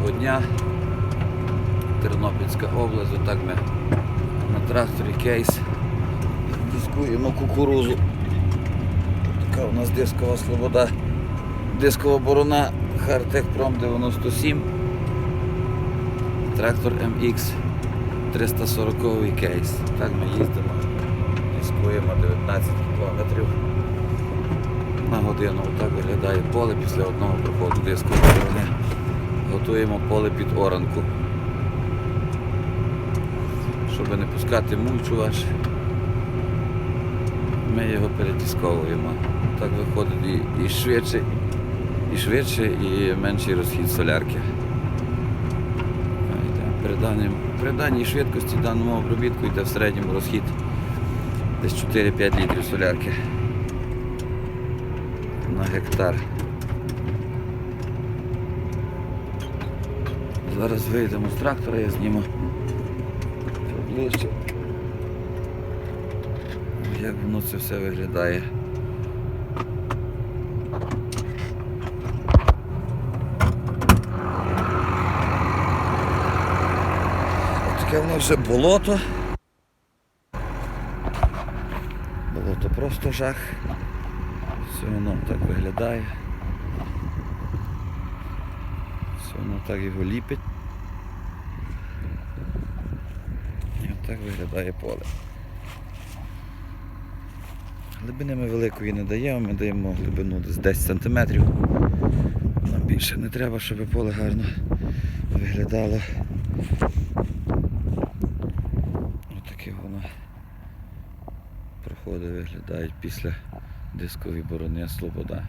Доброго дня. Тернопільська область, отак ми на тракторі кейс. Дискуємо кукурузу. Така у нас дискова слобода. Дискова борона Prom 97. Трактор MX 340 кейс. Так ми їздимо. Дискуємо 19 км на годину. Отак виглядає поле після одного проходу дискової борони. Готуємо поле під оранку. Щоб не пускати мульчу аж, ми його передісковуємо. Так виходить і, і швидше, і швидше, і менший розхід солярки. При, данім, при даній швидкості даному обробітку йде в середньому розхід десь 4-5 літрів солярки на гектар. Зараз вийдемо з трактора, я зніму поближче. Як воно це все виглядає. Таке воно вже болото. Болото просто жах. Все воно так виглядає. Все воно так його ліпить. І отак виглядає поле. Глибини ми великої не даємо, ми даємо глибину десь 10 см. Нам більше не треба, щоб поле гарно виглядало. Отаке воно проходи виглядають після дискової борони Слобода.